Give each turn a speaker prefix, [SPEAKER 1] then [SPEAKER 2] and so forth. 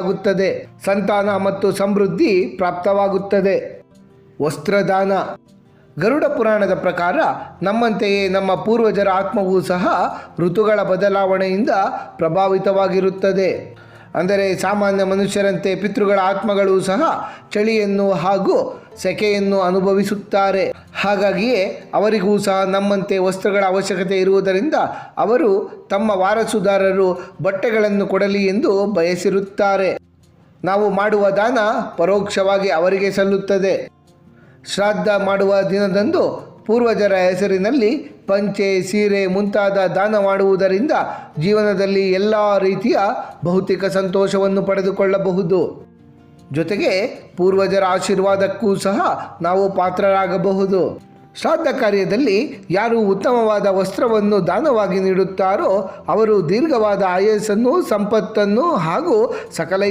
[SPEAKER 1] ಆಗುತ್ತದೆ. ಸಂತಾನ ಮತ್ತು ಸಮೃದ್ಧಿ ಪ್ರಾಪ್ತವಾಗುತ್ತದೆ. ವಸ್ತ್ರದಾನ. ಗರುಡ ಪುರಾಣದ ಪ್ರಕಾರ ನಮ್ಮಂತೆಯೇ ನಮ್ಮ ಪೂರ್ವಜರ ಆತ್ಮವೂ ಸಹ ಋತುಗಳ ಬದಲಾವಣೆಯಿಂದ ಪ್ರಭಾವಿತವಾಗಿರುತ್ತದೆ. ಅಂದರೆ ಸಾಮಾನ್ಯ ಮನುಷ್ಯರಂತೆ ಪಿತೃಗಳ ಆತ್ಮಗಳು ಸಹ ಚಳಿಯನ್ನು ಹಾಗೂ ಸೆಕೆಯನ್ನು ಅನುಭವಿಸುತ್ತಾರೆ. ಹಾಗಾಗಿಯೇ ಅವರಿಗೂ ಸಹ ನಮ್ಮಂತೆ ವಸ್ತ್ರಗಳ ಅವಶ್ಯಕತೆ ಇರುವುದರಿಂದ ಅವರು ತಮ್ಮ ವಾರಸುದಾರರು ಬಟ್ಟೆಗಳನ್ನು ಕೊಡಲಿ ಎಂದು ಬಯಸಿರುತ್ತಾರೆ. ನಾವು ಮಾಡುವ ದಾನ ಪರೋಕ್ಷವಾಗಿ ಅವರಿಗೆ ಸಲ್ಲುತ್ತದೆ. ಶ್ರಾದ್ದ ಮಾಡುವ ದಿನದಂದು ಪೂರ್ವಜರ ಹೆಸರಿನಲ್ಲಿ ಪಂಚೆ, ಸೀರೆ ಮುಂತಾದ ದಾನ ಮಾಡುವುದರಿಂದ ಜೀವನದಲ್ಲಿ ಎಲ್ಲ ರೀತಿಯ ಭೌತಿಕ ಸಂತೋಷವನ್ನು ಪಡೆದುಕೊಳ್ಳಬಹುದು. ಜೊತೆಗೆ ಪೂರ್ವಜರ ಆಶೀರ್ವಾದಕ್ಕೂ ಸಹ ನಾವು ಪಾತ್ರರಾಗಬಹುದು. ಶ್ರಾದ್ದ ಕಾರ್ಯದಲ್ಲಿ ಯಾರು ಉತ್ತಮವಾದ ವಸ್ತ್ರವನ್ನು ದಾನವಾಗಿ ನೀಡುತ್ತಾರೋ, ಅವರು ದೀರ್ಘವಾದ ಆಯಸ್ಸನ್ನು, ಸಂಪತ್ತನ್ನು ಹಾಗೂ ಸಕಲ